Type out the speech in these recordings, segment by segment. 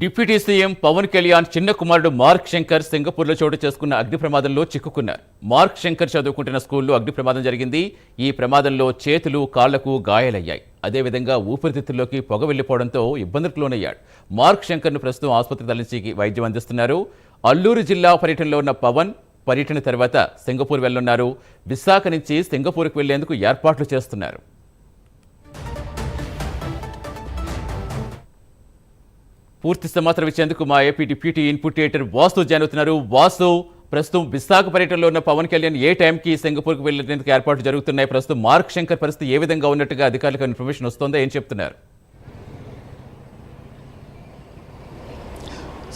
Deputy CM Pawan Kalyan చిన్న కుమారుడు mark Shankar సింగపూర్లో చోటు చేసుకున్న అగ్ని ప్రమాదంలో చిక్కుకున్నారు. మార్క్ శంకర్ చదువుకుంటున్న స్కూల్లో అగ్ని ప్రమాదం జరిగింది. ఈ ప్రమాదంలో చేతులు కాళ్ళకు గాయాలయ్యాయి. అదేవిధంగా ఊపిరితిత్తుల్లోకి పొగ వెళ్ళిపోవడంతో ఇబ్బందులకు లోనయ్యాడు. మార్క్ శంకర్ను ప్రస్తుతం ఆసుపత్రి తరలించి వైద్యం అందిస్తున్నారు. అల్లూరు జిల్లా పర్యటనలో ఉన్న పవన్ పర్యటన తర్వాత సింగపూర్ వెళ్ళున్నారు విశాఖ నుంచి సింగపూర్కు వెళ్ళేందుకు ఏర్పాట్లు చేస్తున్నారు. పూర్తి సమాచారం ఇచ్చేందుకు మా AP deputy input editor Vasu join అవుతున్నారు. వాసు ప్రస్తుతం విశాఖ పర్యటనలో ఉన్న పవన్ కళ్యాణ్ ఏ టైంకి సింగపూర్కి వెళ్ళేందుకు ఏర్పాట్లు జరుగుతున్నాయి. ప్రస్తుతం మార్క్ శంకర్ పరిస్థితి ఏ విధంగా ఉన్నట్టుగా అధికారులకు ఇన్ఫర్మేషన్ వస్తుందో ఏం చెప్తున్నారు?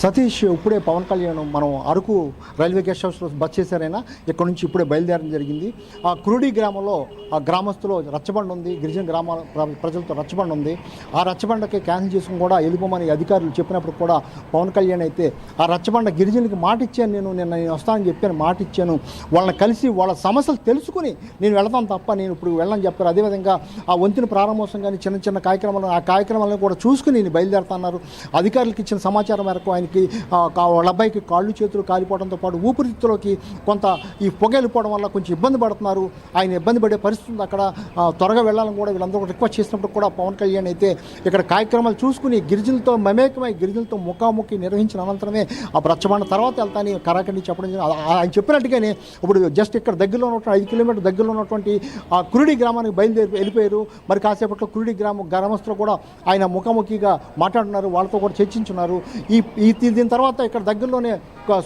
సతీష్ ఇప్పుడే పవన్ కళ్యాణ్ మనం అరకు రైల్వే గెస్ట్ హౌస్లో బస్ చేశారైనా ఇక్కడ నుంచి ఇప్పుడే బయలుదేరడం జరిగింది. ఆ కురుడి గ్రామంలో ఆ గ్రామస్తులు రచ్చబండ ఉంది గిరిజన గ్రామాల ప్ర- ప్రజలతో రచ్చబండ ఉంది. ఆ రచ్చబండకి క్యాన్సిల్ చేసుకుని కూడా వెళ్ళిపోమని అధికారులు చెప్పినప్పుడు కూడా పవన్ కళ్యాణ్ అయితే ఆ రచ్చబండ గిరిజనులకి మాట ఇచ్చాను నేను నిన్న నేను వస్తానని చెప్పాను మాట ఇచ్చాను. వాళ్ళని కలిసి వాళ్ళ సమస్యలు తెలుసుకుని నేను వెళతాను తప్ప నేను ఇప్పుడు వెళ్ళని చెప్పారు. అదేవిధంగా ఆ వంతెన ప్రారంభోత్సవం కానీ చిన్న చిన్న కార్యక్రమాలు ఆ కార్యక్రమాలను కూడా చూసుకుని నేను బయలుదేరుతున్నారు అధికారులకు ఇచ్చిన సమాచారం మేరకు ఆయన ఆ, కా- వాళ్ళ అబ్బాయికి కాళ్ళు చేతులు కాలిపోవడంతో పాటు ఊపిరితిత్తులోకి కొంత ఈ పొగ వెళ్ళిపోవడం వల్ల కొంచెం ఇబ్బంది పడుతున్నారు. ఆయన ఇబ్బంది పడే పరిస్థితి అక్కడ త్వరగా వెళ్ళాలని కూడా వీళ్ళందరూ రిక్వెస్ట్ చేసినప్పుడు కూడా పవన్ కళ్యాణ్ అయితే ఇక్కడ కార్యక్రమాలు చూసుకుని గిరిజనులతో మమేకమై గిరిజనులతో ముఖాముఖి నిర్వహించిన అనంతరమే ఆ రచ్చబండ తర్వాత వెళ్తాని కరాకండి చెప్పడం ఆయన చెప్పినట్టుగానే ఇప్పుడు జస్ట్ ఇక్కడ దగ్గరలో ఉన్నటువంటి ఐదు కిలోమీటర్ దగ్గరలో ఉన్నటువంటి ఆ కురుడి గ్రామానికి బయలుదేరి వెళ్ళిపోయారు. మరి కాసేపట్లో కురుడి గ్రామం గ్రామస్తులు కూడా ఆయన ముఖాముఖిగా మాట్లాడుతున్నారు. వాళ్ళతో కూడా చర్చించున్నారు. ఈ ఈ దీని తర్వాత ఇక్కడ దగ్గరలోనే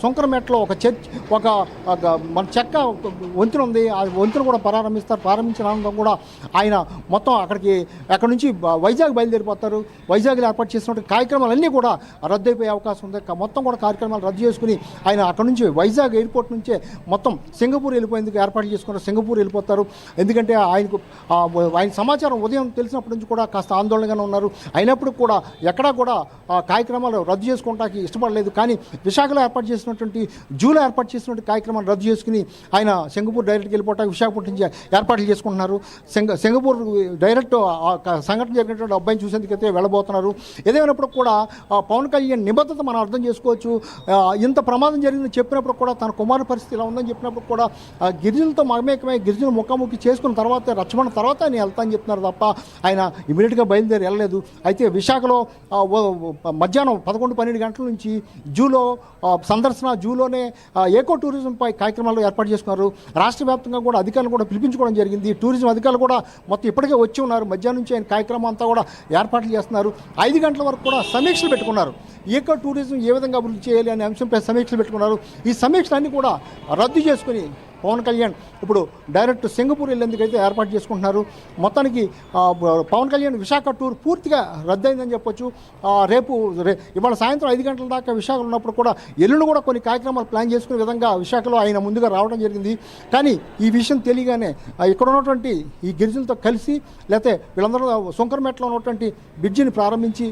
సుంకరమెట్లో ఒక చర్చ్ ఒక మన చెక్క ఒక వంతెన ఉంది. ఆ వంతెన కూడా ప్రారంభిస్తారు. ప్రారంభించిన కూడా ఆయన మొత్తం అక్కడికి అక్కడ నుంచి వైజాగ్ బయలుదేరిపోతారు. వైజాగ్లో ఏర్పాటు చేసినటువంటి కార్యక్రమాలన్నీ కూడా రద్దయిపోయే అవకాశం ఉంది. మొత్తం కూడా కార్యక్రమాలు రద్దు చేసుకుని ఆయన అక్కడ నుంచి వైజాగ్ ఎయిర్పోర్ట్ నుంచే మొత్తం సింగపూర్ వెళ్ళిపోయేందుకు ఏర్పాటు చేసుకున్నారు. సింగపూర్ వెళ్ళిపోతారు. ఎందుకంటే ఆయనకు ఆయన సమాచారం ఉదయం తెలిసినప్పటి నుంచి కూడా కాస్త ఆందోళనగానే ఉన్నారు. అయినప్పుడు కూడా ఎక్కడా కూడా కార్యక్రమాలు రద్దు చేసుకోవడానికి ఇష్టపడలేదు. కానీ విశాఖలో ఏర్పాటు చేసినటువంటి జూలో ఏర్పాటు చేసినటువంటి కార్యక్రమాలు రద్దు చేసుకుని ఆయన సింగపూర్ డైరెక్ట్కి వెళ్ళిపోవటం విశాఖపట్నం నుంచి ఏర్పాట్లు చేసుకుంటున్నారు. సింగ సింగపూర్ డైరెక్ట్ సంఘటన జరిగినటువంటి అబ్బాయిని చూసేందుకైతే వెళ్ళబోతున్నారు. ఏదేమైనప్పుడు కూడా పవన్ కళ్యాణ్ నిబద్ధత మనం అర్థం చేసుకోవచ్చు. ఇంత ప్రమాదం జరిగిందని చెప్పినప్పుడు కూడా తన కుమారు పరిస్థితి ఇలా ఉందని చెప్పినప్పుడు కూడా ఆ, గిరిజనులతో మమేకమై ముఖాముఖి చేసుకున్న తర్వాత రచ్చబడిన తర్వాత ఆయన వెళ్తా అని చెప్తున్నారు తప్ప ఆయన ఇమీడియట్గా బయలుదేరి వెళ్ళలేదు. అయితే విశాఖలో మధ్యాహ్నం పదకొండు పన్నెండు గంటల నుంచి జూలో ఆ, సందర్శన జూలోనే ఏకో టూరిజం పై కార్యక్రమాలు ఏర్పాటు చేసుకున్నారు. రాష్ట్ర వ్యాప్తంగా కూడా అధికారులు కూడా పిలిపించుకోవడం జరిగింది. టూరిజం అధికారులు కూడా మొత్తం ఇప్పటికే వచ్చి ఉన్నారు. మధ్యాహ్నం నుంచి ఆయన కార్యక్రమం అంతా కూడా ఏర్పాట్లు చేస్తున్నారు. ఐదు గంటల వరకు కూడా సమీక్షలు పెట్టుకున్నారు. ఏకో టూరిజం ఏ విధంగా అభివృద్ధి చేయాలి అనే అంశంపై సమీక్షలు పెట్టుకున్నారు. ఈ సమీక్షలు కూడా రద్దు చేసుకుని పవన్ కళ్యాణ్ ఇప్పుడు డైరెక్ట్ సింగపూర్ వెళ్ళేందుకు అయితే ఏర్పాటు చేసుకుంటున్నారు. మొత్తానికి పవన్ కళ్యాణ్ విశాఖ టూర్ పూర్తిగా రద్దయిందని చెప్పొచ్చు. రేపు రే ఇవాళ సాయంత్రం ఐదు గంటల దాకా విశాఖలో ఉన్నప్పుడు కూడా ఎల్లుండి కూడా కొన్ని కార్యక్రమాలు ప్లాన్ చేసుకునే విధంగా విశాఖలో ఆయన ముందుగా రావడం జరిగింది. కానీ ఈ విషయం తెలియగానే ఇక్కడ ఉన్నటువంటి ఈ గిరిజనులతో కలిసి లేకపోతే వీళ్ళందరూ సొంకరమెట్లో ఉన్నటువంటి బ్రిడ్జిని ప్రారంభించి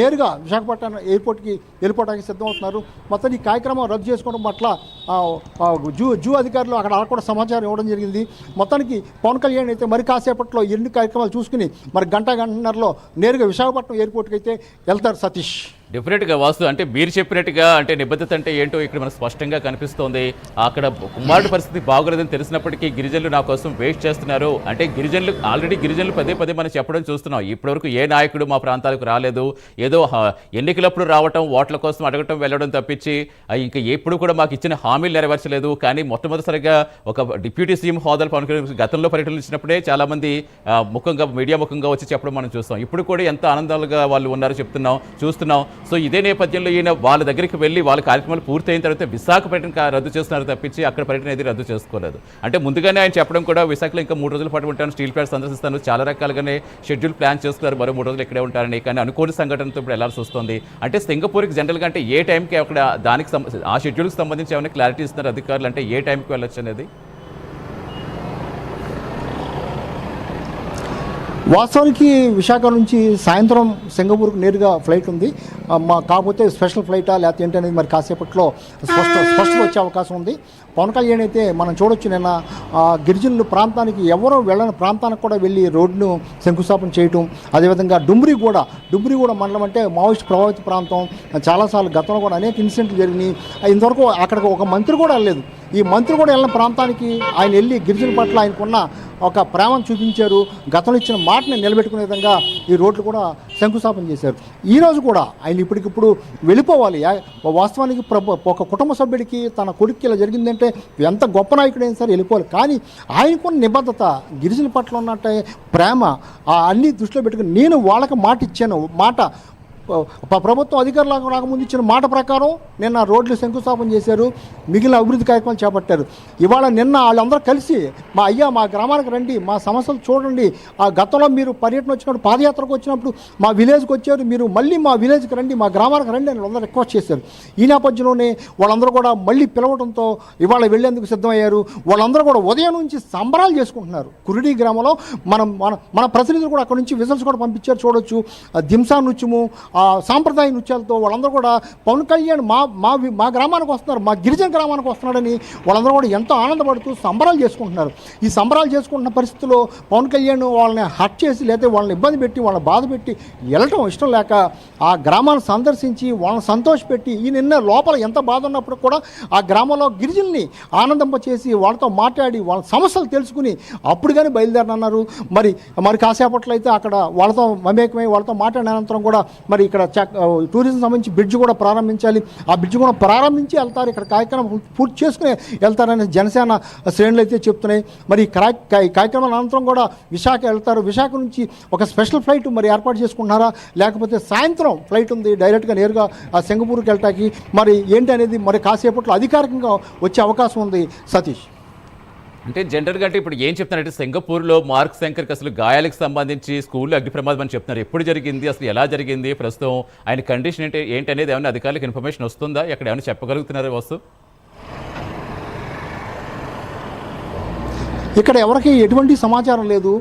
నేరుగా విశాఖపట్నం ఎయిర్పోర్ట్కి వెళ్ళిపోవడానికి సిద్ధమవుతున్నారు. మొత్తం ఈ కార్యక్రమం రద్దు చేసుకోవడం పట్ల జూ జూ అధికారులు అక్కడ కూడా సమాచారం ఇవ్వడం జరిగింది. మొత్తానికి పవన్ కళ్యాణ్ అయితే మరి కాసేపట్లో ఎన్ని కార్యక్రమాలు చూసుకుని మరి గంట గంటన్నరలో నేరుగా విశాఖపట్నం ఎయిర్పోర్ట్కి అయితే వెళ్తారు సతీష్. డెఫినెట్గా వాస్తు అంటే మీరు చెప్పినట్టుగా అంటే నిబద్ధత అంటే ఏంటో ఇక్కడ మనకు స్పష్టంగా కనిపిస్తోంది. అక్కడ కుమారుడు పరిస్థితి బాగోలేదని తెలిసినప్పటికీ గిరిజనులు నా కోసం వెయిట్ చేస్తున్నారు. అంటే గిరిజనులు ఆల్రెడీ గిరిజనులు పదే పదే మనం చెప్పడం చూస్తున్నాం. ఇప్పటివరకు ఏ నాయకుడు మా ప్రాంతాలకు రాలేదు. ఏదో ఎన్నికలప్పుడు రావటం ఓట్ల కోసం అడగటం వెళ్ళడం తప్పించి ఇంకా ఎప్పుడు కూడా మాకు ఇచ్చిన హామీలు నెరవేర్చలేదు. కానీ మొట్టమొదటిసారిగా ఒక డిప్యూటీ సీఎం హోదాలు పవన్ కళ్యాణ్ గతంలో పర్యటనలు ఇచ్చినప్పుడే ముఖంగా మీడియా ముఖంగా వచ్చి చెప్పడం మనం చూస్తాం. ఇప్పుడు కూడా ఎంత ఆనందాలుగా వాళ్ళు ఉన్నారో చెప్తున్నాం చూస్తున్నాం. సో ఇదే నేపథ్యంలో ఈయన వాళ్ళ దగ్గరికి వెళ్ళి వాళ్ళ కార్యక్రమాలు పూర్తయిన తర్వాత విశాఖ పర్యటన రద్దు చేస్తున్నారు తప్పించి అక్కడ పర్యటన ఏది రద్దు చేసుకోలేదు. అంటే ముందుగానే ఆయన చెప్పడం కూడా విశాఖలో ఇంకా మూడు రోజుల పాటు ఉంటాను స్టీల్ ప్లాంట్ సందర్శిస్తాను చాలా రకాలుగానే షెడ్యూల్ ప్లాన్ చేసుకున్నారు మరో మూడు రోజులు ఇక్కడే ఉంటారని కానీ అనుకోని సంఘటనతో ఇప్పుడు వెళ్ళాల్సి వస్తుంది. అంటే సింగపూర్కి జనరల్గా అంటే ఏ టైంకి అక్కడ దానికి ఆ షెడ్యూల్కి సంబంధించి ఏమైనా క్లారిటీ ఇస్తున్నారు అధికారులు? అంటే ఏ టైంకి వెళ్ళొచ్చు అనేది? వాస్తవానికి విశాఖ నుంచి సాయంత్రం సింగపూర్కు నేరుగా ఫ్లైట్ ఉంది. మా కాకపోతే స్పెషల్ ఫ్లైటా లేకపోతే ఏంటనేది మరి కాసేపట్లో స్పష్ట స్పష్టత వచ్చే అవకాశం ఉంది. పవన్ కళ్యాణ్ అయితే మనం చూడొచ్చు నిన్న గిరిజనుల ప్రాంతానికి ఎవరో వెళ్ళని ప్రాంతానికి కూడా వెళ్ళి రోడ్డును శంకుస్థాపన చేయటం అదేవిధంగా డుమ్రి కూడా డుమ్రి కూడా మండలం అంటే మావోయిస్ట్ ప్రభావిత ప్రాంతం. చాలాసార్లు గతంలో కూడా అనేక ఇన్సిడెంట్లు జరిగినాయి. ఇంతవరకు అక్కడికి ఒక మంత్రి కూడా వెళ్ళలేదు. ఈ మంత్రి కూడా వెళ్ళిన ప్రాంతానికి ఆయన వెళ్ళి గిరిజన పట్ల ఆయనకున్న ఒక ప్రేమను చూపించారు. గతంలో ఇచ్చిన మాటని నిలబెట్టుకునే విధంగా ఈ రోడ్లు కూడా శంకుస్థాపన చేశారు. ఈ రోజు కూడా ఆయన ఇప్పటికిప్పుడు వెళ్ళిపోవాలి. వాస్తవానికి ప్రభు ఒక కుటుంబ సభ్యుడికి తన కొడుక్కి ఇలా జరిగిందంటే ఎంత గొప్ప నాయకుడైనా సరే వెళ్ళిపోవాలి. కానీ ఆయనకున్న నిబద్ధత గిరిజన పట్ల ఉన్నట్టే ప్రేమ ఆ అన్ని దృష్టిలో పెట్టుకుని నేను వాళ్ళకి మాట ఇచ్చాను మాట ప్రభుత్వం అధికారులు రాకముందు ఇచ్చిన మాట ప్రకారం నిన్న రోడ్లు శంకుస్థాపన చేశారు మిగిలిన అభివృద్ధి కార్యక్రమాలు చేపట్టారు. ఇవాళ నిన్న వాళ్ళందరూ కలిసి మా అయ్యా మా గ్రామానికి రండి మా సమస్యలు చూడండి. ఆ గతంలో మీరు పర్యటన వచ్చినప్పుడు పాదయాత్రకు వచ్చినప్పుడు మా విలేజ్కి వచ్చారు. మీరు మళ్ళీ మా విలేజ్కి రండి మా గ్రామానికి రండి అని వాళ్ళందరూ రిక్వెస్ట్ చేశారు. ఈ నేపథ్యంలోనే వాళ్ళందరూ కూడా మళ్ళీ పిలవడంతో ఇవాళ వెళ్ళేందుకు సిద్ధమయ్యారు. వాళ్ళందరూ కూడా ఉదయం నుంచి సంబరాలు చేసుకుంటున్నారు. కురిడి గ్రామంలో మనం మన మన ప్రతినిధులు కూడా అక్కడ నుంచి విజల్స్ కూడా పంపించారు. చూడొచ్చు. ఆ దింసా నృత్యము సాంప్రదాయ నృత్యాలతో వాళ్ళందరూ కూడా పవన్ కళ్యాణ్ మా మా మా గ్రామానికి వస్తున్నారు మా గిరిజన గ్రామానికి వస్తున్నాడని వాళ్ళందరూ కూడా ఎంతో ఆనందపడుతూ సంబరాలు చేసుకుంటున్నారు. ఈ సంబరాలు చేసుకుంటున్న పరిస్థితుల్లో పవన్ కళ్యాణ్ వాళ్ళని హట్ చేసి లేకపోతే వాళ్ళని ఇబ్బంది పెట్టి వాళ్ళని బాధ పెట్టి వెళ్ళటం ఇష్టం లేక ఆ గ్రామాన్ని సందర్శించి వాళ్ళని సంతోషపెట్టి ఈ నిన్న లోపల ఎంత బాధ ఉన్నప్పుడు కూడా ఆ గ్రామంలో గిరిజనుల్ని ఆనందింపచేసి వాళ్ళతో మాట్లాడి వాళ్ళ సమస్యలు తెలుసుకుని అప్పుడు కానీ బయలుదేరనన్నారు. మరి మరి కాసేపట్లో అయితే అక్కడ వాళ్ళతో మమేకమై వాళ్ళతో మాట్లాడిన అనంతరం కూడా మరి ఇక్కడ టూరిజం సంబంధించి బ్రిడ్జ్ కూడా ప్రారంభించాలి. ఆ బ్రిడ్జ్ కూడా ప్రారంభించి వెళ్తారు. ఇక్కడ కార్యక్రమం పూర్తి చేసుకుని వెళ్తారని జనసేన శ్రేణులు అయితే చెప్తున్నాయి. మరి కార్యక్రమం అనంతరం కూడా విశాఖ వెళ్తారు. విశాఖ నుంచి ఒక స్పెషల్ ఫ్లైట్ మరి ఏర్పాటు చేసుకుంటున్నారా? లేకపోతే సాయంత్రం ఫ్లైట్ ఉంది. డైరెక్ట్గా నేరుగా ఆ సింగపూర్కి వెళ్ళటానికి మరి ఏంటి అనేది మరి కాసేపట్లో అధికారికంగా వచ్చే అవకాశం ఉంది. సతీష్. అంటే జనరల్గా అంటే ఇప్పుడు ఏం చెప్తున్నారంటే సింగపూర్లో మార్క్ శంకర్కి అసలు గాయాలకు సంబంధించి స్కూల్లో అగ్ని ప్రమాదం అని చెప్తున్నారు. ఎప్పుడు జరిగింది? అసలు ఎలా జరిగింది? ప్రస్తుతం ఆయన కండిషన్ ఏంటి? ఏంటి అనేది ఏమైనా అధికారులకు ఇన్ఫర్మేషన్ వస్తుందా? ఇక్కడ ఏమైనా చెప్పగలుగుతున్నారా వస్తు? ఇక్కడ ఎవరికి ఎటువంటి సమాచారం లేదు.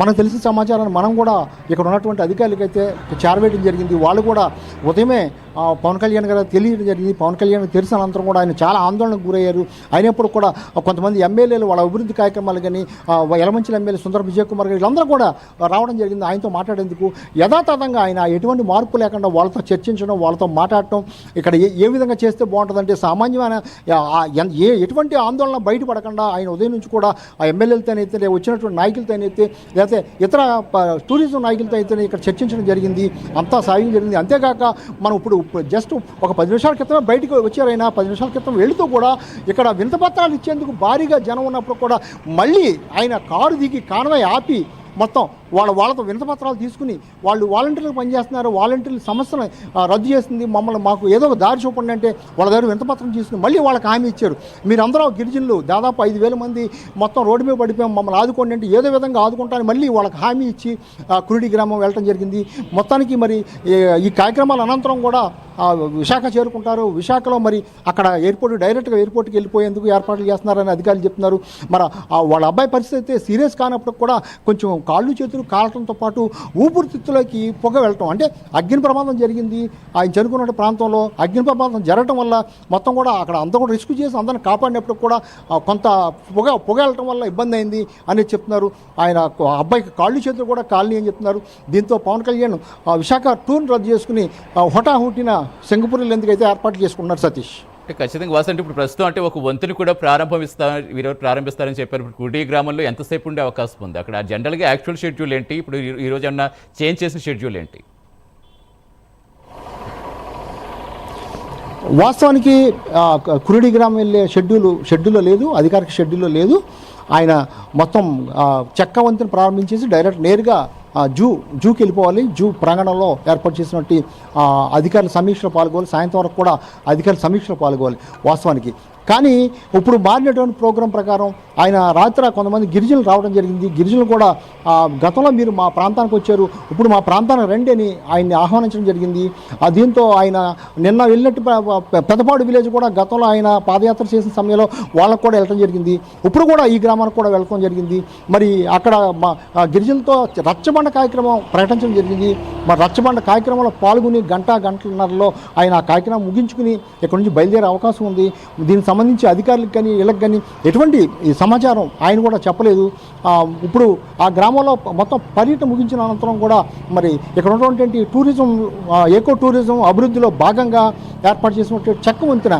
మనకు తెలిసిన సమాచారాన్ని మనం కూడా ఇక్కడ ఉన్నటువంటి అధికారులకైతే చేరవేయడం జరిగింది. వాళ్ళు కూడా ఉదయమే పవన్ కళ్యాణ్ గారు తెలియడం జరిగింది. పవన్ కళ్యాణ్ తెలిసిన అనంతరం కూడా ఆయన చాలా ఆందోళనకు గురయ్యారు. అయినప్పుడు కూడా కొంతమంది ఎమ్మెల్యేలు వాళ్ళ అభివృద్ధి కార్యక్రమాలు కానీ యలమంచిల ఎమ్మెల్యే సుందర విజయ్ కుమార్ గారు వీళ్ళందరూ కూడా రావడం జరిగింది. ఆయనతో మాట్లాడేందుకు యథాతథంగా ఆయన ఎటువంటి మార్పు లేకుండా వాళ్ళతో చర్చించడం వాళ్ళతో మాట్లాడటం ఇక్కడ ఏ ఏ విధంగా చేస్తే బాగుంటుందంటే సామాన్యమైన ఏ ఎటువంటి ఆందోళన బయటపడకుండా ఆయన ఉదయం నుంచి కూడా ఆ ఎమ్మెల్యేలతోనైతే లేదా వచ్చినటువంటి నాయకులతోనైతే లేకపోతే ఇతర టూరిజం నాయకులతో అయితే ఇక్కడ చర్చించడం జరిగింది. అంతా సాయం జరిగింది. అంతేకాక మనం ఇప్పుడు జస్ట్ ఒక పది నిమిషాల క్రితమే బయటకు వచ్చారైనా పది నిమిషాల క్రితం వెళుతూ కూడా ఇక్కడ వింతపత్రాలు ఇచ్చేందుకు భారీగా జనం ఉన్నప్పుడు కూడా మళ్ళీ ఆయన కారు దిగి కానవై ఆపి మొత్తం వాళ్ళ వాళ్ళతో వినతపత్రాలు తీసుకుని వాళ్ళు వాలంటీర్లు పనిచేస్తున్నారు వాలంటీర్ల సమస్యను రద్దు చేసింది మమ్మల్ని మాకు ఏదో ఒక దారి చూపండి అంటే వాళ్ళ దగ్గర వినతపత్రం తీసుకుని మళ్ళీ వాళ్ళకి హామీ ఇచ్చారు. మీరందరూ గిరిజనులు దాదాపు ఐదు వేల మంది మొత్తం రోడ్డు మీద పడిపోయాం మమ్మల్ని ఆదుకోండి అంటే ఏదో విధంగా ఆదుకుంటారని మళ్ళీ వాళ్ళకి హామీ ఇచ్చి కురుడి గ్రామం వెళ్ళటం జరిగింది. మొత్తానికి మరి ఈ కార్యక్రమాల అనంతరం కూడా విశాఖ చేరుకుంటారు. విశాఖలో మరి అక్కడ ఎయిర్పోర్ట్ డైరెక్ట్గా ఎయిర్పోర్ట్కి వెళ్ళిపోయేందుకు ఏర్పాట్లు చేస్తున్నారని అధికారులు చెప్తున్నారు. మరి వాళ్ళ అబ్బాయి పరిస్థితి అయితే సీరియస్ కానప్పుడు కూడా కొంచెం కాళ్ళు చేతులు కాలటంతో పాటు ఊపిరితిత్తులోకి పొగ వెళ్ళటం. అంటే అగ్ని ప్రమాదం జరిగింది. ఆయన చనిపోయిన ప్రాంతంలో అగ్ని ప్రమాదం జరగటం వల్ల మొత్తం కూడా అక్కడ అంతా కూడా రిస్క్ చేసి అందరిని కాపాడినప్పుడు కూడా కొంత పొగ పొగ వెళ్ళటం వల్ల ఇబ్బంది అయింది అని చెప్తున్నారు. ఆయన అబ్బాయికి కాళ్ళు చేతులు కూడా కాలనీ అని చెప్తున్నారు. దీంతో పవన్ కళ్యాణ్ ఆ, విశాఖ టూర్ని రద్దు చేసుకుని హుటాహుటిన సింగపూర్ ఎందుకైతే ఏర్పాట్లు చేసుకున్నారు సతీష్? అంటే ఖచ్చితంగా వాసు అంటే ఇప్పుడు ప్రస్తుతం అంటే ఒక వంతుని కూడా ప్రారంభిస్తా వీరు ప్రారంభిస్తారని చెప్పారు. ఇప్పుడు కుడి గ్రామంలో ఎంతసేపు ఉండే అవకాశం ఉంది? అక్కడ జనరల్గా యాక్చువల్ షెడ్యూల్ ఏంటి? ఇప్పుడు ఈ- రోజు ఏమన్నా చేంజ్ చేసిన షెడ్యూల్ ఏంటి? వాస్తవానికి కురుడి గ్రామం వెళ్ళే షెడ్యూల్ షెడ్యూల్లో లేదు అధికారిక షెడ్యూల్లో లేదు. ఆయన మొత్తం చెక్క వంతుని ప్రారంభించేసి డైరెక్ట్ నేరుగా జూ జూకి వెళ్ళిపోవాలి. జూ ప్రాంగణంలో ఏర్పాటు చేసినట్టు అధికారుల సమీక్షలు పాల్గొవాలి. సాయంత్రం వరకు కూడా అధికారుల సమీక్షలు పాల్గొవాలి వాస్తవానికి. కానీ ఇప్పుడు మారినటువంటి ప్రోగ్రాం ప్రకారం ఆయన రాత్రి కొంతమంది గిరిజనులు రావడం జరిగింది. గిరిజనులు కూడా గతంలో మీరు మా ప్రాంతానికి వచ్చారు. ఇప్పుడు మా ప్రాంతానికి రండి అని ఆయన్ని ఆహ్వానించడం జరిగింది. ఆ దీంతో ఆయన నిన్న వెళ్ళినట్టు పెదపాడు విలేజ్ కూడా గతంలో ఆయన పాదయాత్ర చేసిన సమయంలో వాళ్ళకు కూడా వెళ్ళడం జరిగింది. ఇప్పుడు కూడా ఈ గ్రామానికి కూడా వెళ్ళడం జరిగింది. మరి అక్కడ మా గిరిజనులతో రచ్చబండ కార్యక్రమం ప్రకటించడం జరిగింది. మరి రచ్చబండ కార్యక్రమంలో పాల్గొని గంట గంటన్నరలో ఆయన ఆ కార్యక్రమం ముగించుకుని ఇక్కడ నుంచి బయలుదేరే అవకాశం ఉంది. దీనికి సంబంధించి అధికారులకు కానీ వీళ్ళకి కానీ ఎటువంటి ఈ సమాచారం ఆయన కూడా చెప్పలేదు. ఇప్పుడు ఆ గ్రామంలో మొత్తం పర్యటన ముగించిన అనంతరం కూడా మరి ఇక్కడ ఉన్నటువంటి టూరిజం ఏకో ఎకో టూరిజం అభివృద్ధిలో భాగంగా ఏర్పాటు చేసినటువంటి చెక్క వంతున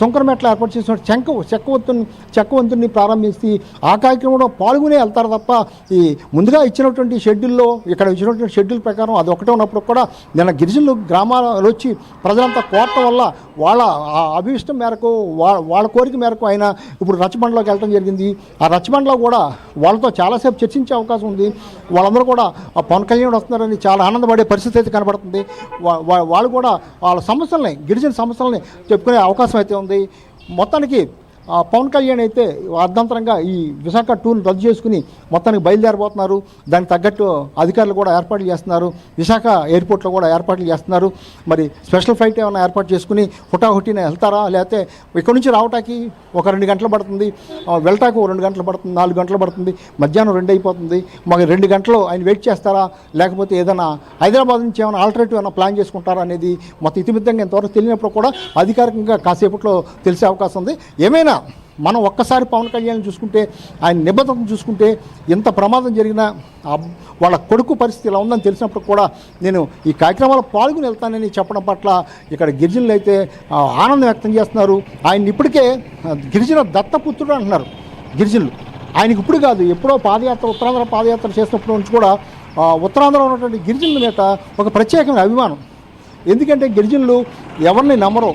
శంకరమెట్ల ఏర్పాటు చేసిన చెంక చెక్క వంతుని చెక్క వంతుని ప్రారంభించి ఆ కార్యక్రమంలో పాల్గొనే వెళ్తారు తప్ప ఈ ముందుగా ఇచ్చినటువంటి షెడ్యూల్లో ఇక్కడ ఇచ్చినటువంటి షెడ్యూల్ ప్రకారం అది ఒకటే ఉన్నప్పుడు కూడా నిన్న గిరిజనులు గ్రామాలు వచ్చి ప్రజలంతా కోరటం వల్ల వాళ్ళ అభిష్టం మేరకు వాళ్ళ వాళ్ళ కోరిక మేరకు ఆయన ఇప్పుడు రచ్చబండలోకి వెళ్ళడం జరిగింది. ఆ రచ్చబండలో కూడా వాళ్ళతో చాలాసేపు చర్చించే అవకాశం ఉంది. వాళ్ళందరూ కూడా ఆ పవన్ కళ్యాణ్ వస్తున్నారని చాలా ఆనందపడే పరిస్థితి అయితే కనబడుతుంది. వాళ్ళు కూడా వాళ్ళ సమస్యల్ని గిరిజన సమస్యల్ని చెప్పుకునే అవకాశం అయితే ఉంది. మొత్తానికి పవన్ కళ్యాణ్ అయితే అర్ధంతరంగా ఈ విశాఖ టూర్ని రద్దు చేసుకుని మొత్తానికి బయలుదేరబోతున్నారు. దానికి తగ్గట్టు అధికారులు కూడా ఏర్పాట్లు చేస్తున్నారు. విశాఖ ఎయిర్పోర్ట్లో కూడా ఏర్పాట్లు చేస్తున్నారు. మరి స్పెషల్ ఫ్లైట్ ఏమైనా ఏర్పాటు చేసుకుని హుటాహుటిన వెళ్తారా? లేకపోతే ఇక్కడ నుంచి రావటానికి ఒక రెండు గంటలు పడుతుంది. ఆ, వెళ్ళటానికి ఒక రెండు గంటలు పడుతుంది. నాలుగు గంటలు పడుతుంది. మధ్యాహ్నం రెండు అయిపోతుంది. మాకు రెండు గంటలు ఆయన వెయిట్ చేస్తారా? లేకపోతే ఏదైనా హైదరాబాద్ నుంచి ఏమైనా ఆల్టర్నేటివ్ ఏమైనా ప్లాన్ చేసుకుంటారా అనేది మొత్తం ఇతిమిద్దంగా ఇంతవరకు తెలియనప్పుడు కూడా అధికారికంగా కాసేపట్లో తెలిసే అవకాశం ఉంది. ఏమైనా మనం ఒక్కసారి పవన్ కళ్యాణ్ చూసుకుంటే ఆయన నిబద్ధతను చూసుకుంటే ఎంత ప్రమాదం జరిగినా వాళ్ళ కొడుకు పరిస్థితి ఇలా ఉందని తెలిసినప్పుడు కూడా నేను ఈ కార్యక్రమాల్లో పాల్గొని వెళ్తానని చెప్పడం పట్ల ఇక్కడ గిరిజనులు అయితే ఆనందం వ్యక్తం చేస్తున్నారు. ఆయన ఇప్పటికే గిరిజన దత్తపుత్రుడు అంటున్నారు. గిరిజనులు. ఆయనకి ఇప్పుడు కాదు ఎప్పుడో పాదయాత్ర ఉత్తరాంధ్ర పాదయాత్ర చేసినప్పటి నుంచి కూడా ఉత్తరాంధ్రలో ఉన్నటువంటి గిరిజనుల మీద ఒక ప్రత్యేకమైన అభిమానం. ఎందుకంటే గిరిజనులు ఎవరిని నమ్మరు.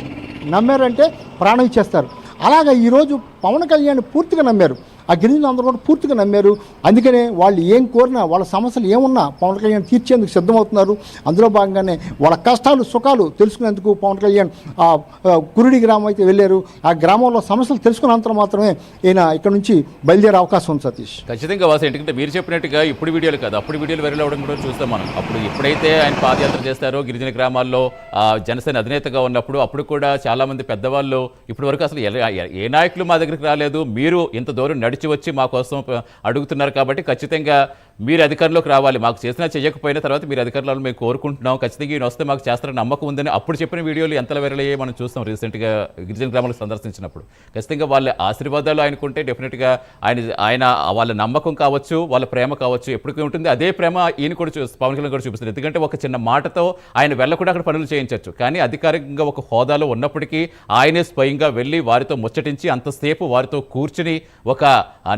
నమ్మారంటే ప్రాణం ఇచ్చేస్తారు. అలాగా ఈరోజు పవన్ కళ్యాణ్ పూర్తిగా నమ్మారు. ఆ గిరిజనులు అందరూ కూడా పూర్తిగా నమ్మారు. అందుకనే వాళ్ళు ఏం కోరినా వాళ్ళ సమస్యలు ఏమున్నా పవన్ కళ్యాణ్ తీర్చేందుకు సిద్ధమవుతున్నారు. అందులో భాగంగానే వాళ్ళ కష్టాలు సుఖాలు తెలుసుకునేందుకు పవన్ కళ్యాణ్ ఆ కురుడి గ్రామం అయితే వెళ్ళారు. ఆ గ్రామంలో సమస్యలు తెలుసుకున్నంత మాత్రమే ఈయన ఇక్కడ నుంచి బయలుదేరే అవకాశం ఉంది సతీష్. ఖచ్చితంగా వాసు ఎందుకంటే మీరు చెప్పినట్టుగా ఇప్పుడు వీడియోలు కాదు. అప్పుడు వీడియోలు వైరల్ అవ్వడం కూడా చూస్తాం మనం. అప్పుడు ఎప్పుడైతే ఆయన పాదయాత్ర చేస్తారో గిరిజన గ్రామాల్లో జనసేన అధినేతగా ఉన్నప్పుడు అప్పుడు కూడా చాలా మంది పెద్దవాళ్ళు ఇప్పటి వరకు అసలు ఏ నాయకులు మా దగ్గరికి రాలేదు. మీరు ఇంత దూరం నడిచి వచ్చి మా కోసం అడుగుతున్నారు కాబట్టి ఖచ్చితంగా మీరు అధికారంలోకి రావాలి. మాకు చేసినా చేయకపోయినా తర్వాత మీరు అధికారులను మేము కోరుకుంటున్నాం. ఖచ్చితంగా ఈయన వస్తే మాకు చేస్తారని నమ్మకం ఉందని అప్పుడు చెప్పిన వీడియోలు ఎంత వైరల్ అయ్యాయి మనం చూస్తాం రీసెంట్గా గిరిజన గ్రామాలకు సందర్శించినప్పుడు. ఖచ్చితంగా వాళ్ళ ఆశీర్వాదాలు ఆయనకుంటే డెఫినెట్గా ఆయన ఆయన వాళ్ళ నమ్మకం కావచ్చు వాళ్ళ ప్రేమ కావచ్చు ఎప్పటికీ ఉంటుంది. అదే ప్రేమ ఈయన కూడా చూ పవన్ కళ్యాణ్ కూడా చూపిస్తుంది ఎందుకంటే ఒక చిన్న మాటతో ఆయన వెళ్ళకుండా అక్కడ పనులు చేయించవచ్చు. కానీ అధికారికంగా ఒక హోదాలో ఉన్నప్పటికీ ఆయనే స్వయంగా వెళ్ళి వారితో ముచ్చటించి అంతసేపు వారితో కూర్చుని ఒక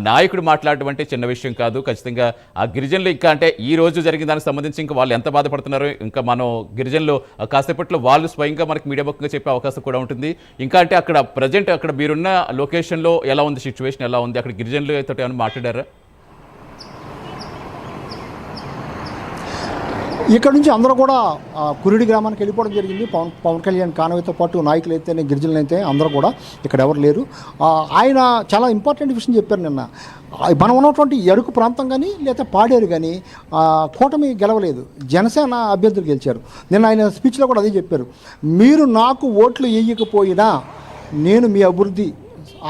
నాయకుడు మాట్లాడడం అంటే చిన్న విషయం కాదు. ఖచ్చితంగా ఆ గిరిజనులు ఇంకా అంటే ఈ రోజు జరిగిన దానికి సంబంధించి ఇంకా వాళ్ళు ఎంత బాధపడుతున్నారు ఇంకా మనం గిరిజనులు కాసేపట్లో వాళ్ళు స్వయంగా మనకి మీడియా ముఖంగా చెప్పే అవకాశం కూడా ఉంటుంది. ఇంకా అంటే అక్కడ ప్రజెంట్ అక్కడ మీరున్న లొకేషన్లో ఎలా ఉంది సిచ్యువేషన్ ఎలా ఉంది? అక్కడ గిరిజనులు అయితే ఏమైనా మాట్లాడారా? ఇక్కడ నుంచి అందరూ కూడా కురుడి కురిడి గ్రామానికి వెళ్ళిపోవడం జరిగింది. పవన్ పవన్ కళ్యాణ్ కానవితో పాటు నాయకులు అయితేనే గిరిజనులు అయితే అందరూ కూడా ఇక్కడ ఎవరు లేరు. ఆయన చాలా ఇంపార్టెంట్ విషయం చెప్పారు నిన్న. మనం ఉన్నటువంటి ఎరుకు ప్రాంతం కానీ లేదా పాడేరు కానీ కూటమి గెలవలేదు. జనసేన అభ్యర్థులు గెలిచారు. నిన్న ఆయన స్పీచ్లో కూడా అదే చెప్పారు. మీరు నాకు ఓట్లు వేయకపోయినా నేను మీ అభివృద్ధి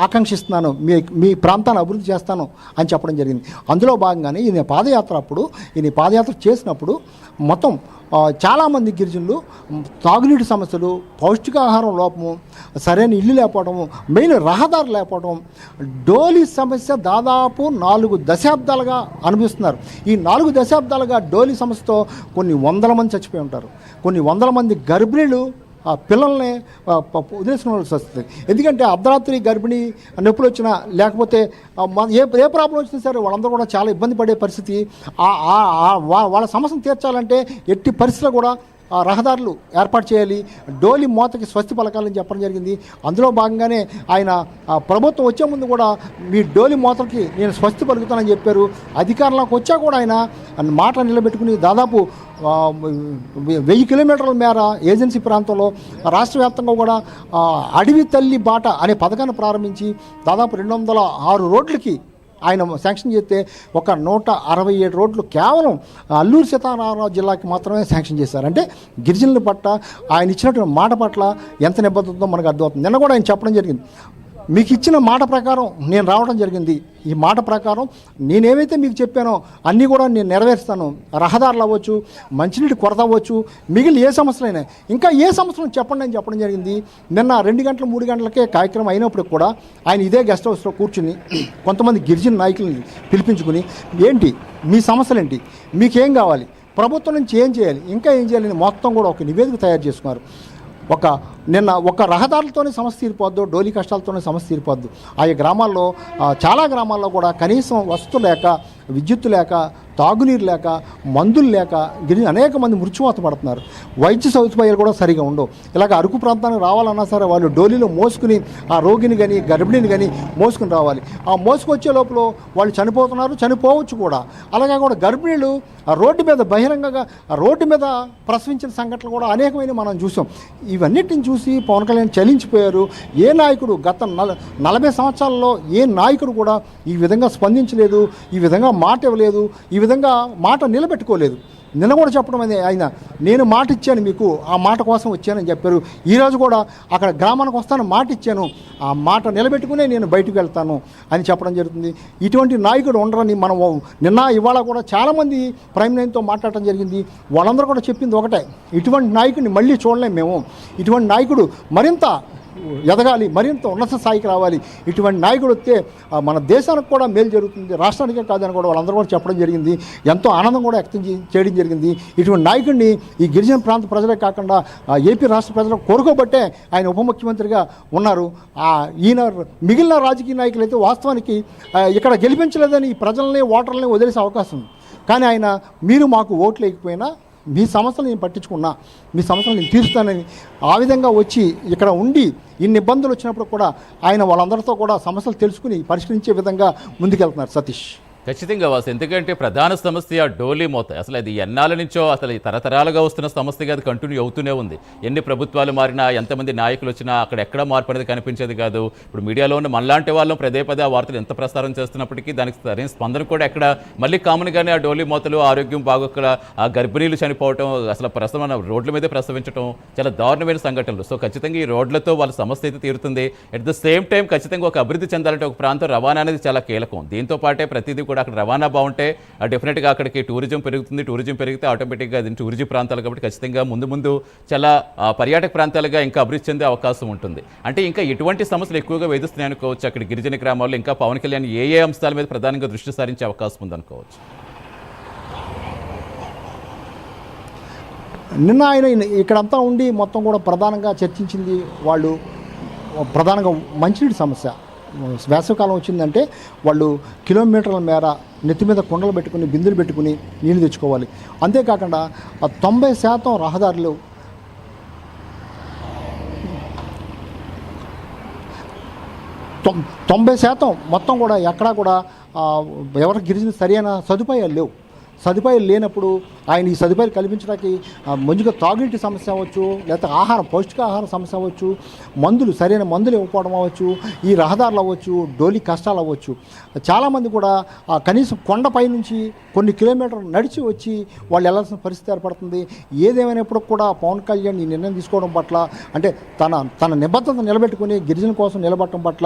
ఆకాంక్షిస్తున్నాను మీ మీ ప్రాంతాన్ని అభివృద్ధి చేస్తాను అని చెప్పడం జరిగింది. అందులో భాగంగానే ఈయన పాదయాత్ర అప్పుడు ఈయన పాదయాత్ర చేసినప్పుడు మొత్తం చాలామంది గిరిజనులు తాగునీటి సమస్యలు పౌష్టికాహారం లోపము సరైన ఇల్లు లేకపోవడము మెయిన్ రహదారు లేకపోవడం డోలీ సమస్య దాదాపు నాలుగు దశాబ్దాలుగా అనుభవిస్తున్నారు. ఈ నాలుగు దశాబ్దాలుగా డోలీ సమస్యతో కొన్ని వందల మంది చచ్చిపోయి ఉంటారు. కొన్ని వందల మంది గర్భిణీలు ఆ పిల్లల్ని వదిలేసిన వస్తుంది ఎందుకంటే అర్ధరాత్రి గర్భిణి నొప్పులు వచ్చినా లేకపోతే మన ఏ ఏ ప్రాబ్లం వచ్చినా సరే వాళ్ళందరూ కూడా చాలా ఇబ్బంది పడే పరిస్థితి. వాళ్ళ సమస్యను తీర్చాలంటే ఎట్టి పరిస్థితుల్లో కూడా ఆ, రహదారులు ఏర్పాటు చేయాలి. డోలి మోతకి స్వస్తి పలకాలని చెప్పడం జరిగింది. అందులో భాగంగానే ఆయన ప్రభుత్వం వచ్చే ముందు కూడా మీ డోలి మోతకి నేను స్వస్తి పలుకుతానని చెప్పారు. అధికారంలోకి వచ్చా కూడా ఆయన మాట నిలబెట్టుకుని దాదాపు వెయ్యి కిలోమీటర్ల మేర ఏజెన్సీ ప్రాంతంలో రాష్ట్ర వ్యాప్తంగా కూడా అడవి తల్లి బాట అనే పథకాన్ని ప్రారంభించి దాదాపు రెండు వందల ఆరు రోడ్లకి ఆయన శాంక్షన్ చేస్తే ఒక నూట అరవై ఏడు రోడ్లు కేవలం అల్లూరు సీతారామరావు జిల్లాకి మాత్రమే శాంక్షన్ చేశారు. అంటే గిరిజనుల పట్ల ఆయన ఇచ్చినటువంటి మాట పట్ల ఎంత నిబద్ధతతో మనకు అర్థమవుతుంది. నిన్న కూడా ఆయన చెప్పడం జరిగింది. మీకు ఇచ్చిన మాట ప్రకారం నేను రావడం జరిగింది. ఈ మాట ప్రకారం నేనేమైతే మీకు చెప్పానో అన్నీ కూడా నేను నెరవేరుస్తాను. రహదారులు అవ్వచ్చు మంచినీటి కొరత అవ్వచ్చు మిగిలిన ఏ సమస్యలైనా. ఇంకా ఏ సమస్యలు చెప్పండి అని చెప్పడం జరిగింది. నిన్న రెండు గంటల మూడు గంటలకే కార్యక్రమం అయినప్పుడు కూడా ఆయన ఇదే గెస్ట్ హౌస్లో కూర్చుని కొంతమంది గిరిజన నాయకులని పిలిపించుకుని ఏంటి? మీ సమస్యలు ఏంటి మీకేం కావాలి? ప్రభుత్వం నుంచి ఏం చేయాలి? ఇంకా ఏం చేయాలని మొత్తం కూడా ఒక నివేదిక తయారు చేసుకున్నారు. ఒక నిన్న ఒక రహదారులతోనే సమస్య తీరిపోద్దు డోలీ కష్టాలతోనే సమస్య తీరిపోద్దు. ఆయా గ్రామాల్లో చాలా గ్రామాల్లో కూడా కనీసం వసతు లేక విద్యుత్తు లేక తాగునీరు లేక మందులు లేక గిరి అనేక మంది మృత్యువాత పడుతున్నారు. వైద్య సదుపాయాలు కూడా సరిగా ఉండవు. ఇలాగ అరకు ప్రాంతానికి రావాలన్నా సరే వాళ్ళు డోలీలో మోసుకుని ఆ రోగిని కానీ గర్భిణిని కానీ మోసుకుని రావాలి. ఆ మోసుకొచ్చే లోపల వాళ్ళు చనిపోతున్నారు చనిపోవచ్చు కూడా. అలాగే కూడా గర్భిణీలు ఆ రోడ్డు మీద బహిరంగంగా ఆ రోడ్డు మీద ప్రసవించిన సంఘటనలు కూడా అనేకమైన మనం చూసాం. ఇవన్నిటిని చూసి పవన్ కళ్యాణ్ చలించిపోయారు. ఏ నాయకుడు గత నల నలభై సంవత్సరాల్లో ఏ నాయకుడు కూడా ఈ విధంగా స్పందించలేదు. ఈ విధంగా మాట ఇవ్వలేదు ఈ విధంగా మాట నిలబెట్టుకోలేదు. నిన్న కూడా చెప్పడం అనేది ఆయన నేను మాట ఇచ్చాను మీకు ఆ మాట కోసం వచ్చానని చెప్పారు. ఈరోజు కూడా అక్కడ గ్రామానికి వస్తాను మాట ఇచ్చాను ఆ మాట నిలబెట్టుకునే నేను బయటకు వెళ్తాను అని చెప్పడం జరుగుతుంది. ఇటువంటి నాయకుడు ఉండరని మనం నిన్న ఇవాళ కూడా చాలామంది ప్రైమ్ లైన్తో మాట్లాడటం జరిగింది. వాళ్ళందరూ కూడా చెప్పింది ఒకటే ఇటువంటి నాయకుడిని మళ్ళీ చూడలేము మేము. ఇటువంటి నాయకుడు మరింత ఎదగాలి మరింత ఉన్నత స్థాయికి రావాలి. ఇటువంటి నాయకుడు వస్తే మన దేశానికి కూడా మేలు జరుగుతుంది. రాష్ట్రానికే కాదని కూడా వాళ్ళందరూ కూడా చెప్పడం జరిగింది. ఎంతో ఆనందం కూడా వ్యక్తం చేయడం జరిగింది. ఇటువంటి నాయకుడిని ఈ గిరిజన ప్రాంత ప్రజలే కాకుండా ఏపీ రాష్ట్ర ప్రజలు కోరుకోబట్టే ఆయన ఉప ముఖ్యమంత్రిగా ఉన్నారు. ఈయన మిగిలిన రాజకీయ నాయకులు అయితే వాస్తవానికి ఇక్కడ గెలిపించలేదని ఈ ప్రజల్ని ఓటర్లని వదిలేసే అవకాశం ఉంది. కానీ ఆయన మీరు మాకు ఓట్లు వేయకపోయినా మీ సమస్యలు నేను పట్టించుకున్నా మీ సమస్యలు నేను తీరుస్తానని ఆ విధంగా వచ్చి ఇక్కడ ఉండి ఇన్ని ఇబ్బందులు వచ్చినప్పుడు కూడా ఆయన వాళ్ళందరితో కూడా సమస్యలు తెలుసుకుని పరిష్కరించే విధంగా ముందుకెళ్తున్నారు సతీష్. ఖచ్చితంగా వాసు. ఎందుకంటే ప్రధాన సమస్య డోలీ మోత. అసలు అది ఎన్నాళ్ళ నుంచో అసలు తరతరాలుగా వస్తున్న సమస్యగా అది కంటిన్యూ అవుతూనే ఉంది. ఎన్ని ప్రభుత్వాలు మారినా ఎంతమంది నాయకులు వచ్చినా అక్కడ ఎక్కడ మార్పు అనేది కనిపించేది కాదు. ఇప్పుడు మీడియాలో ఉన్న మనలాంటి వాళ్ళం పదే పదే ఆ వార్తలు ఎంత ప్రసారం చేస్తున్నప్పటికీ దానికి సరైన స్పందన కూడా ఎక్కడ. మళ్ళీ కామన్గానే ఆ డోలీ మోతలు ఆరోగ్యం బాగోక ఆ గర్భిణీలు చనిపోవటం అసలు ప్రసవన రోడ్ల మీదే ప్రసవించడం చాలా దారుణమైన సంఘటనలు. సో ఖచ్చితంగా ఈ రోడ్లతో వాళ్ళ సమస్య అయితే తీరుతుంది. అట్ ద సేమ్ టైం ఖచ్చితంగా ఒక అభివృద్ధి చెందాలంటే ఒక ప్రాంతం రవాణా అనేది చాలా కీలకం. దీంతో పాటే ప్రతిదీ కూడా అక్కడ రవాణా బాగుంటే ఆ డెఫినెట్గా అక్కడికి టూరిజం పెరుగుతుంది. టూరిజం పెరిగితే ఆటోమేటిక్గా అది టూరిజం ప్రాంతాలు కాబట్టి ఖచ్చితంగా ముందు ముందు చాలా పర్యాటక ప్రాంతాలుగా ఇంకా అభివృద్ధి చెందే అవకాశం ఉంటుంది. అంటే ఇంకా ఎటువంటి సమస్యలు ఎక్కువగా వేధిస్తున్నాయి అనుకోవచ్చు. అక్కడ గిరిజన గ్రామాల్లో ఇంకా పవన్ కళ్యాణ్ ఏ ఏ అంశాల మీద ప్రధానంగా దృష్టి సారించే అవకాశం ఉందనుకోవచ్చు. నిన్న ఆయన ఇక్కడంతా ఉండి మొత్తం కూడా ప్రధానంగా చర్చించింది వాళ్ళు ప్రధానంగా మంచినీటి సమస్య. వేసవికాలం వచ్చిందంటే వాళ్ళు కిలోమీటర్ల మేర నెత్తి మీద కుండలు పెట్టుకుని బిందులు పెట్టుకుని నీళ్ళు తెచ్చుకోవాలి. అంతేకాకుండా తొంభై శాతం రహదారులు తొం- తొంభై శాతం మొత్తం కూడా ఎక్కడా కూడా ఎవరికి గిరిజన సరైన సదుపాయాలు లేవు. సదుపాయాలు లేనప్పుడు ఆయన ఈ సదుపాయాలు కల్పించడానికి ముందుగా తాగునీటి సమస్య అవ్వచ్చు లేకపోతే ఆహారం పౌష్టికాహార సమస్య అవ్వచ్చు మందులు సరైన మందులు ఇవ్వకపోవడం అవ్వచ్చు ఈ రహదారులు అవ్వచ్చు డోలీ కష్టాలు అవ్వచ్చు. చాలామంది కూడా కనీసం కొండపై నుంచి కొన్ని కిలోమీటర్లు నడిచి వచ్చి వాళ్ళు వెళ్ళాల్సిన పరిస్థితి ఏర్పడుతుంది. ఏదేమైనప్పుడు కూడా పవన్ కళ్యాణ్ ఈ నిర్ణయం తీసుకోవడం పట్ల అంటే తన తన నిబద్ధత నిలబెట్టుకుని గిరిజన కోసం నిలబడటం పట్ల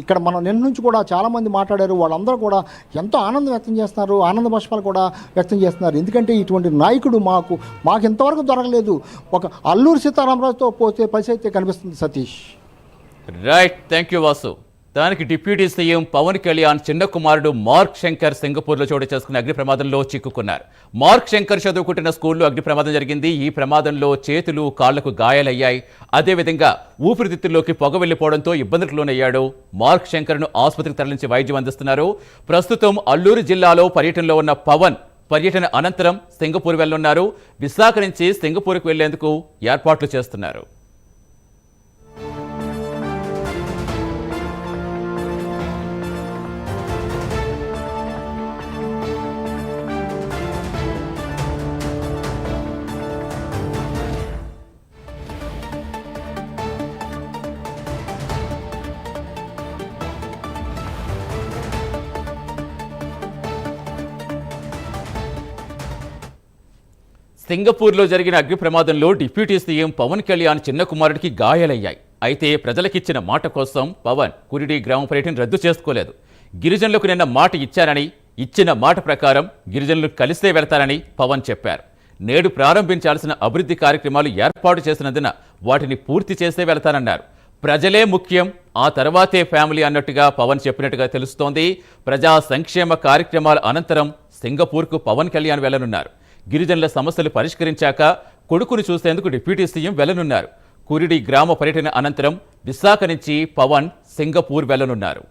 ఇక్కడ మనం నిన్న నుంచి కూడా చాలామంది మాట్లాడారు. వాళ్ళందరూ కూడా ఎంతో ఆనందం వ్యక్తం చేస్తున్నారు. ఆనంద భాష బాష్పాలు కూడా వ్యక్తం చేస్తున్నారు. ఎందుకంటే ఇటువంటి నాయకుడు మాకు మాకు ఇంతవరకు దొరకలేదు. ఒక అల్లూరు సీతారామరాజుతో పోతే పరిస్థితి అయితే కనిపిస్తుంది Satish. Right thank you Vasu దానికి డిప్యూటీ సీఎం పవన్ కళ్యాణ్ చిన్న కుమారుడు మార్క్ శంకర్ సింగపూర్లో చోటు చేసుకున్న అగ్ని ప్రమాదంలో చిక్కుకున్నారు. మార్క్ శంకర్ చదువుకుంటున్న స్కూల్లో అగ్ని ప్రమాదం జరిగింది. ఈ ప్రమాదంలో చేతులు కాళ్ళకు గాయాలయ్యాయి. అదేవిధంగా ఊపిరితిత్తుల్లోకి పొగ వెళ్ళిపోవడంతో ఇబ్బందులకు లోనయ్యాడు. మార్క్ శంకర్ను ఆసుపత్రికి తరలించి వైద్యం అందిస్తున్నారు. ప్రస్తుతం అల్లూరు జిల్లాలో పర్యటనలో ఉన్న పవన్ పర్యటన అనంతరం సింగపూర్ వెళ్ళనున్నారు విశాఖ నుంచి సింగపూర్కు వెళ్ళేందుకు ఏర్పాట్లు చేస్తున్నారు. సింగపూర్లో జరిగిన అగ్ని ప్రమాదంలో డిప్యూటీ సీఎం పవన్ కళ్యాణ్ చిన్న కుమారుడికి గాయాలయ్యాయి. అయితే ప్రజలకిచ్చిన మాట కోసం పవన్ కురిడి గ్రామ పర్యటన రద్దు చేసుకోలేదు. గిరిజనులకు నిన్న మాట ఇచ్చానని ఇచ్చిన మాట ప్రకారం గిరిజనులు కలిసే వెళ్తానని పవన్ చెప్పారు. నేడు ప్రారంభించాల్సిన అభివృద్ధి కార్యక్రమాలు ఏర్పాటు చేసినందున వాటిని పూర్తి చేసే వెళ్తానన్నారు. ప్రజలే ముఖ్యం ఆ తర్వాతే ఫ్యామిలీ అన్నట్టుగా పవన్ చెప్పినట్టుగా తెలుస్తోంది. ప్రజా సంక్షేమ కార్యక్రమాల అనంతరం సింగపూర్కు పవన్ కళ్యాణ్ వెళ్ళనున్నారు గిరిజనుల సమస్యలు పరిష్కరించాక కొడుకును చూసేందుకు డిప్యూటీ సీఎం వెళ్ళనున్నారు. కురిడి గ్రామ పర్యటన అనంతరం విశాఖ నుంచి పవన్ సింగపూర్ వెళ్ళనున్నారు.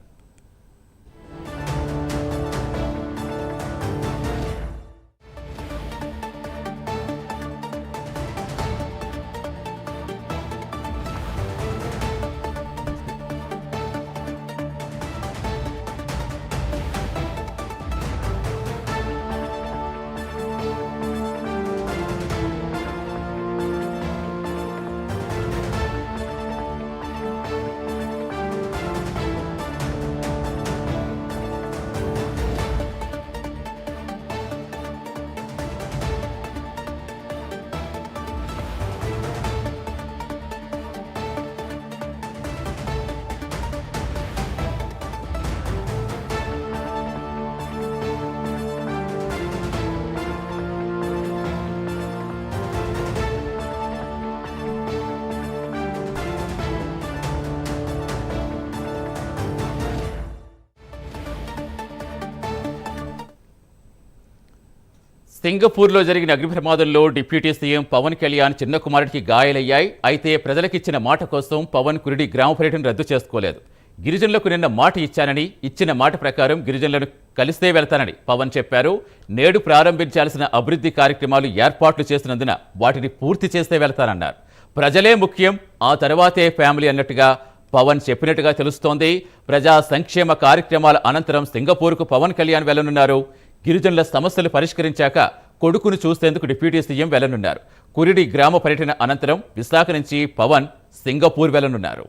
సింగపూర్లో జరిగిన అగ్ని ప్రమాదంలో డిప్యూటీ సీఎం పవన్ కళ్యాణ్ చిన్న కుమారుడికి గాయాలయ్యాయి. అయితే ప్రజలకిచ్చిన మాట కోసం పవన్ కురిడి గ్రామ పర్యటన రద్దు చేసుకోలేదు. గిరిజనులకు నిన్న మాట ఇచ్చానని ఇచ్చిన మాట ప్రకారం గిరిజనులను కలిస్తే వెళ్తానని పవన్ చెప్పారు. నేడు ప్రారంభించాల్సిన అభివృద్ధి కార్యక్రమాలు ఏర్పాట్లు చేసినందున వాటిని పూర్తి చేస్తే వెళ్తానన్నారు. ప్రజలే ముఖ్యం ఆ తర్వాతే ఫ్యామిలీ అన్నట్టుగా పవన్ చెప్పినట్టుగా తెలుస్తోంది. ప్రజా సంక్షేమ కార్యక్రమాల అనంతరం సింగపూర్కు పవన్ కళ్యాణ్ వెళ్ళనున్నారు గిరిజనుల సమస్యలు పరిష్కరించాక కొడుకును చూసేందుకు డిప్యూటీ సీఎం వెళ్ళనున్నారు. కురిడి గ్రామ పర్యటన అనంతరం విశాఖ నుంచి పవన్ సింగపూర్ వెళ్ళనున్నారు.